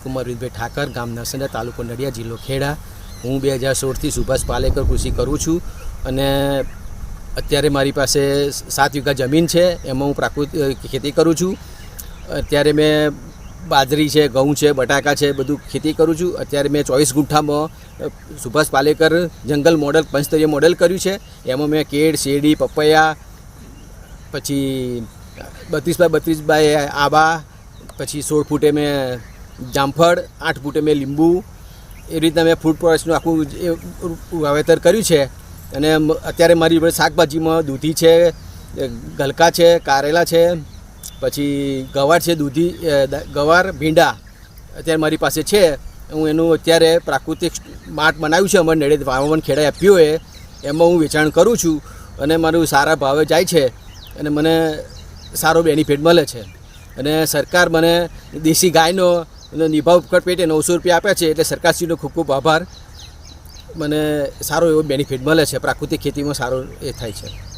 કુમાર વિનભાઈ ઠાકર, ગામ નરસંડા તાલુકો નડિયા જિલ્લો ખેડા. હું બે હજાર સોળથી સુભાષ પાલેકર કૃષિ કરું છું અને અત્યારે મારી પાસે સાત વીઘા જમીન છે, એમાં હું પ્રાકૃતિક ખેતી કરું છું. અત્યારે મેં બાજરી છે, ઘઉં છે, બટાકા છે, બધું ખેતી કરું છું. અત્યારે મેં ચોવીસ ગુંઠામાં સુભાષ પાલેકર જંગલ મોડલ પંચસ્તરીય મોડલ કર્યું છે. એમાં મેં કેળ, શેરડી, પપૈયા, પછી બત્રીસ બાય બત્રીસ બાય આબા, પછી સોળ ફૂટે મેં જામફળ, આઠ ફૂટે મેં લીંબુ, એ રીતના મેં ફૂડ પ્રોડક્ટ્સનું આખું વાવેતર કર્યું છે. અને અત્યારે મારી જોડે શાકભાજીમાં દૂધી છે ગલકા છે, કારેલા છે, પછી ગવાર છે દૂધી ગવાર, ભીંડા અત્યારે મારી પાસે છે. હું એનું અત્યારે પ્રાકૃતિક માર્ટ બનાવ્યું છે, અમારે નડે વાવન ખેડાએ આપ્યું એ એમાં હું વેચાણ કરું છું અને મારું સારા ભાવે જાય છે અને મને સારો બેનિફિટ મળે છે. અને સરકાર મને દેશી ગાયનો નિભાવ પેટે નવસો રૂપિયા આપ્યા છે એટલે સરકારશ્રીનો ખૂબ ખૂબ આભાર. મને સારો એવો બેનિફિટ મળે છે. પ્રાકૃતિક ખેતીમાં સારો એ થાય છે.